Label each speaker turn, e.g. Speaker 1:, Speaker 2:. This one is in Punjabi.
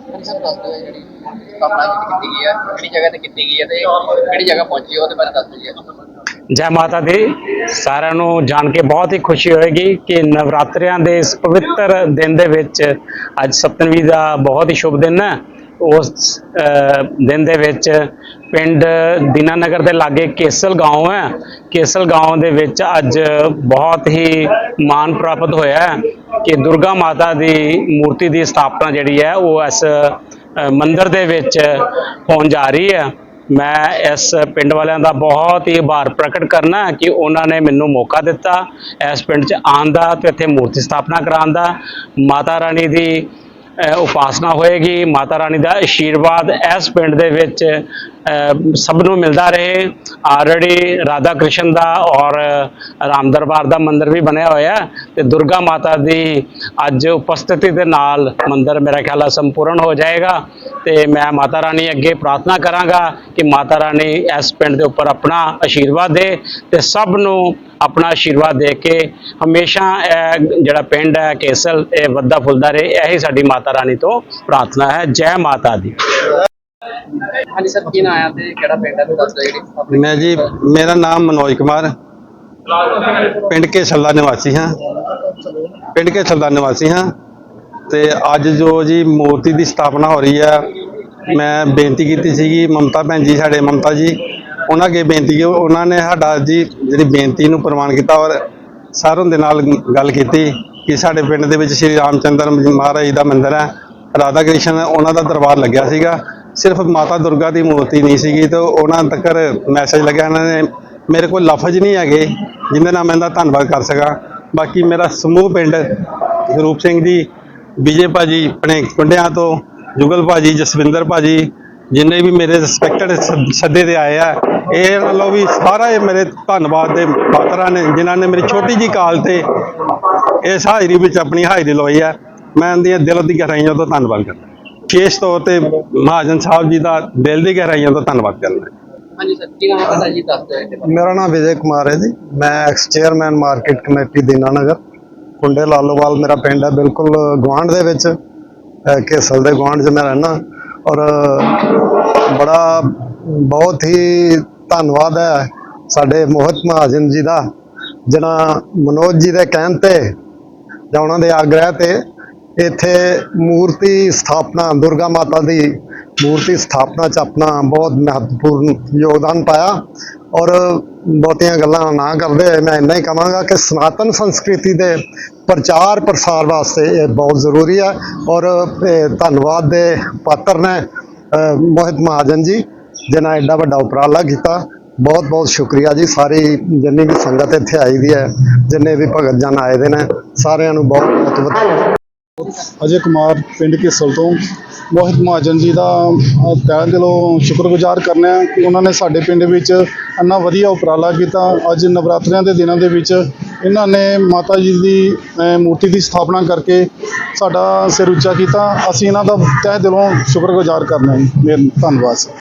Speaker 1: ਸਰ ਦੱਸ ਦਿਓ ਇਹ ਜਿਹੜੀ ਸਥਾਪਨਾ ਕੀਤੀ ਗਈ ਹੈ ਕਿਹੜੀ ਜਗ੍ਹਾ ਤੇ ਕੀਤੀ ਗਈ ਹੈ ਤੇ ਕਿਹੜੀ ਜਗ੍ਹਾ ਪਹੁੰਚੀ ਹੈ ਉਹਦੇ ਬਾਰੇ ਦੱਸ ਦਿਓ ਜੀ
Speaker 2: ਜੈ ਮਾਤਾ ਦੀ ਸਾਰਿਆਂ ਨੂੰ ਜਾਣ ਕੇ ਬਹੁਤ ਹੀ ਖੁਸ਼ੀ ਹੋਏਗੀ ਕਿ ਨਵਰਾਤਰਿਆਂ ਦੇ ਇਸ ਪਵਿੱਤਰ ਦਿਨ ਦੇ ਵਿੱਚ ਅੱਜ ਸਪਤਮੀ ਦਾ ਬਹੁਤ ਹੀ ਸ਼ੁਭ ਦਿਨ ਹੈ ਉਸ ਅਹ, ਦਿਨ ਦੇ ਵਿੱਚ ਪਿੰਡ ਦੀਨਾਨਗਰ ਦੇ ਲਾਗੇ ਕੇਸਲ گاؤں ਹੈ ਕੇਸਲ گاؤں ਦੇ ਵਿੱਚ ਅੱਜ ਬਹੁਤ ਹੀ ਮਾਣ ਪ੍ਰਾਪਤ ਹੋਇਆ ਹੈ ਕਿ ਦੁਰਗਾ ਮਾਤਾ ਦੀ ਮੂਰਤੀ ਦੀ ਸਥਾਪਨਾ ਜਿਹੜੀ ਹੈ ਉਹ ਇਸ ਅਹ, ਮੰਦਿਰ ਦੇ ਵਿੱਚ ਹੋਣ ਜਾ ਰਹੀ ਹੈ। ਮੈਂ ਇਸ ਪਿੰਡ ਵਾਲਿਆਂ ਦਾ ਬਹੁਤ ਹੀ ਆਭਾਰ ਪ੍ਰਗਟ ਕਰਨਾ ਕਿ ਉਹਨਾਂ ਨੇ ਮੈਨੂੰ ਮੌਕਾ ਦਿੱਤਾ ਇਸ ਪਿੰਡ 'ਚ ਆਉਣ ਦਾ ਤੇ ਇੱਥੇ ਮੂਰਤੀ ਸਥਾਪਨਾ ਕਰਾਉਣ ਦਾ। ਮਾਤਾ ਰਾਣੀ ਦੀ ਉਪਾਸਨਾ ਹੋਏਗੀ। ਮਾਤਾ ਰਾਣੀ ਦਾ ਆਸ਼ੀਰਵਾਦ ਇਸ ਪਿੰਡ ਦੇ ਵਿੱਚ ਸਭ ਨੂੰ ਮਿਲਦਾ ਰਹੇ। ਆਲਰੇਡੀ ਰਾਧਾ ਕ੍ਰਿਸ਼ਨ ਦਾ ਔਰ ਰਾਮ ਦਰਬਾਰ ਦਾ ਮੰਦਿਰ ਵੀ ਬਣਿਆ ਹੋਇਆ ਹੈ ਤੇ ਦੁਰਗਾ ਮਾਤਾ ਦੀ ਅੱਜ ਉਪਸਥਿਤੀ ਦੇ ਨਾਲ ਮੰਦਿਰ ਮੇਰਾ ਖਿਆਲ ਆ ਸੰਪੂਰਨ ਹੋ ਜਾਏਗਾ ਤੇ ਮੈਂ ਮਾਤਾ ਰਾਣੀ ਅੱਗੇ ਪ੍ਰਾਰਥਨਾ ਕਰਾਂਗਾ ਕਿ ਮਾਤਾ ਰਾਣੀ ਇਸ ਪਿੰਡ ਦੇ ਉੱਪਰ ਆਪਣਾ ਆਸ਼ੀਰਵਾਦ ਦੇ ਤੇ ਸਭ ਨੂੰ ਆਪਣਾ ਆਸ਼ੀਰਵਾਦ ਦੇ ਕੇ ਹਮੇਸ਼ਾ ਇਹ ਜਿਹੜਾ ਪਿੰਡ ਹੈ, ਕੇਸਲ, ਇਹ ਵੱਧਾ ਫੁੱਲਦਾ ਰਹੇ। ਇਹੀ ਸਾਡੀ ਮਾਤਾ ਰਾਣੀ ਤੋਂ ਪ੍ਰਾਰਥਨਾ ਹੈ। ਜੈ ਮਾਤਾ ਦੀ।
Speaker 1: ਹਾਂਜੀ ਸਰ, ਕੀ ਨਾਮ ਆਇਆ ਤੇ ਕਿਹੜਾ ਪਿੰਡ ਹੈ? ਦੱਸ ਦਿਓ ਜਿਹੜੀ
Speaker 3: ਮੈਂ ਜੀ, ਮੇਰਾ ਨਾਮ ਮਨੋਜ ਕੁਮਾਰ। ਪਿੰਡ ਕੇ ਸੱਲਾ ਨਿਵਾਸੀ ਹਾਂ। ਪਿੰਡ ਕੇ ਸੱਲਾ ਨਿਵਾਸੀ ਹਾਂ। ਤੇ ਅੱਜ ਜੋ ਜੀ ਮੂਰਤੀ ਦੀ ਸਥਾਪਨਾ ਹੋ ਰਹੀ ਹੈ ਮੈਂ ਬੇਨਤੀ ਕੀਤੀ ਸੀਗੀ, ਮਮਤਾ ਭੈਣ ਜੀ, ਸਾਡੇ ਮਮਤਾ ਜੀ, ਉਹਨਾਂ ਅੱਗੇ ਬੇਨਤੀ ਕੀ ਉਹਨਾਂ ਨੇ ਸਾਡਾ ਜੀ ਜਿਹੜੀ ਬੇਨਤੀ ਨੂੰ ਪ੍ਰਵਾਨ ਕੀਤਾ ਔਰ ਸਾਰਿਆਂ ਦੇ ਨਾਲ ਗੱਲ ਕੀਤੀ ਕਿ ਸਾਡੇ ਪਿੰਡ ਦੇ ਵਿੱਚ ਸ਼੍ਰੀ ਰਾਮਚੰਦਰ ਮਹਾਰਾਜ ਜੀ ਦਾ ਮੰਦਿਰ ਹੈ, ਰਾਧਾ ਕ੍ਰਿਸ਼ਨ, ਉਹਨਾਂ ਦਾ ਦਰਬਾਰ ਲੱਗਿਆ ਸੀਗਾ। ਸਿਰਫ ਮਾਤਾ ਦੁਰਗਾ ਦੀ ਮੂਰਤੀ ਨਹੀਂ ਸੀਗੀ ਤੇ ਉਹਨਾਂ ਤੱਕ ਮੈਸੇਜ ਲੱਗਿਆ, ਇਹਨਾਂ ਨੇ ਮੇਰੇ ਕੋਲ ਲਫ਼ਜ਼ ਨਹੀਂ ਹੈਗੇ ਜਿਨ੍ਹਾਂ ਨਾਲ ਮੈਂ ਇਹਦਾ ਧੰਨਵਾਦ ਕਰ ਸਕਾਂ। ਬਾਕੀ ਮੇਰਾ ਸਮੂਹ ਪਿੰਡ ਰੂਪ ਸਿੰਘ ਜੀ, ਵਿਜੇ ਭਾਜੀ, ਆਪਣੇ ਕੁੰਡਿਆਂ ਤੋਂ, ਜੁਗਲ ਭਾਜੀ, ਜਸਵਿੰਦਰ ਭਾਜੀ, ਜਿੰਨੇ ਵੀ ਮੇਰੇ ਰਿਸਪੈਕਟਡ ਸੱਦੇ ਤੇ ਆਏ ਆ, ਇਹ ਵੱਲੋਂ ਵੀ ਸਾਰਾ ਇਹ ਮੇਰੇ ਧੰਨਵਾਦ ਦੇ ਪਾਤਰਾਂ ਨੇ, ਜਿਨ੍ਹਾਂ ਨੇ ਮੇਰੀ ਛੋਟੀ ਜੀ ਕਾਲ ਤੇ ਇਸ ਹਾਜ਼ਰੀ ਵਿੱਚ ਆਪਣੀ ਹਾਜ਼ਰੀ ਲਵਾਈ ਆ। ਮੈਂ ਉਹਦੀਆਂ ਦਿਲ ਦੀ ਗਹਿਰਾਈਆਂ ਤੋਂ ਧੰਨਵਾਦ ਕਰਦਾ। ਵਿਸ਼ੇਸ਼ ਤੌਰ ਤੇ ਮਹਾਜਨ ਸਾਹਿਬ ਜੀ ਦਾ ਦਿਲ ਦੀ ਗਹਿਰਾਈਆਂ ਤੋਂ ਧੰਨਵਾਦ ਕਰਦਾ
Speaker 1: ਹਾਂਜੀ ਸਰ ਕੀ ਨਾਮ ਹੈ ਤੁਹਾਡਾ ਜੀ ਦੱਸ ਦਿਓ ਇਹਦੇ ਬਾਰੇ
Speaker 4: ਮੇਰਾ ਨਾਮ ਵਿਜੇ ਕੁਮਾਰ ਹੈ ਜੀ। ਮੈਂ ex chairman market committee Dinanagar. ਕੁੰਡੇ ਲਾਲੋਵਾਲ ਮੇਰਾ ਪਿੰਡ ਹੈ ਬਿਲਕੁਲ ਗਵਾਂਢ ਦੇ ਵਿੱਚ ਕੇਸਲ ਦੇ ਗਵਾਂਢ 'ਚ ਮੈਂ ਰਹਿਣਾ ਔਰ ਬੜਾ ਬਹੁਤ ਹੀ ਧੰਨਵਾਦ ਹੈ ਸਾਡੇ ਮੋਹਿਤ ਮਹਾਜਨ ਜੀ ਦਾ ਜਿਨ੍ਹਾਂ ਮਨੋਜ ਜੀ ਦੇ ਕਹਿਣ ਤੇ ਜਾਂ ਉਹਨਾਂ ਦੇ ਆਗ੍ਰਹਿ ਤੇ ਇੱਥੇ ਮੂਰਤੀ ਸਥਾਪਨਾ, ਦੁਰਗਾ ਮਾਤਾ ਦੀ ਮੂਰਤੀ ਸਥਾਪਨਾ ਚ ਆਪਣਾ ਬਹੁਤ ਮਹੱਤਵਪੂਰਨ ਯੋਗਦਾਨ ਪਾਇਆ ਔਰ ਬਹੁਤੀਆਂ ਗੱਲਾਂ ਨਾ ਕਰਦੇ ਹੋਏ ਮੈਂ ਇੰਨਾ ਹੀ ਕਹਾਂਗਾ ਕਿ ਸਨਾਤਨ ਸੰਸਕ੍ਰਿਤੀ ਦੇ ਪ੍ਰਚਾਰ ਪ੍ਰਸਾਰ ਵਾਸਤੇ ਇਹ ਬਹੁਤ ਜ਼ਰੂਰੀ ਹੈ ਔਰ ਧੰਨਵਾਦ ਦੇ ਪਾਤਰ ਨੇ ਮੋਹਿਤ ਮਹਾਜਨ ਜੀ, ਜਿਨ੍ਹਾਂ ਐਡਾ ਵੱਡਾ ਉਪਰਾਲਾ ਕੀਤਾ। ਬਹੁਤ ਬਹੁਤ ਸ਼ੁਕਰੀਆ ਜੀ। ਸਾਰੀ ਜਿੰਨੀ ਵੀ ਸੰਗਤ ਇੱਥੇ ਆਈ ਦੀ ਹੈ, ਜਿੰਨੇ ਵੀ ਭਗਤ ਜਨ ਆਏ ਦੇ ਨੇ, ਸਾਰਿਆਂ ਨੂੰ ਬਹੁਤ ਬਹੁਤ ਵਧਾਈ।
Speaker 5: ਅਜੇ ਕੁਮਾਰ ਪਿੰਡ ਕੇਸਲ ਤੋਂ। ਮੋਹਿਤ ਮਹਾਜਨ ਜੀ ਦਾ ਅ, ਤਹਿ ਦਿਲੋਂ ਸ਼ੁਕਰਗੁਜ਼ਾਰ ਕਰਨਾ ਹੈ ਕਿ ਉਹਨਾਂ ਨੇ ਸਾਡੇ ਪਿੰਡ ਵਿੱਚ ਇੰਨਾ ਵਧੀਆ ਉਪਰਾਲਾ ਕੀਤਾ। ਅੱਜ ਨਵਰਾਤਰਿਆਂ ਦੇ ਦਿਨਾਂ ਦੇ ਵਿੱਚ ਇਹਨਾਂ ਨੇ ਮਾਤਾ ਜੀ ਦੀ ਮੂਰਤੀ ਦੀ ਸਥਾਪਨਾ ਕਰਕੇ ਸਾਡਾ ਸਿਰ ਉੱਚਾ ਕੀਤਾ। ਅਸੀਂ ਇਹਨਾਂ ਦਾ ਤਹਿ ਦਿਲੋਂ ਸ਼ੁਕਰਗੁਜ਼ਾਰ ਕਰਨਾ ਹੈ। ਮੇਰ ਧੰਨਵਾਦ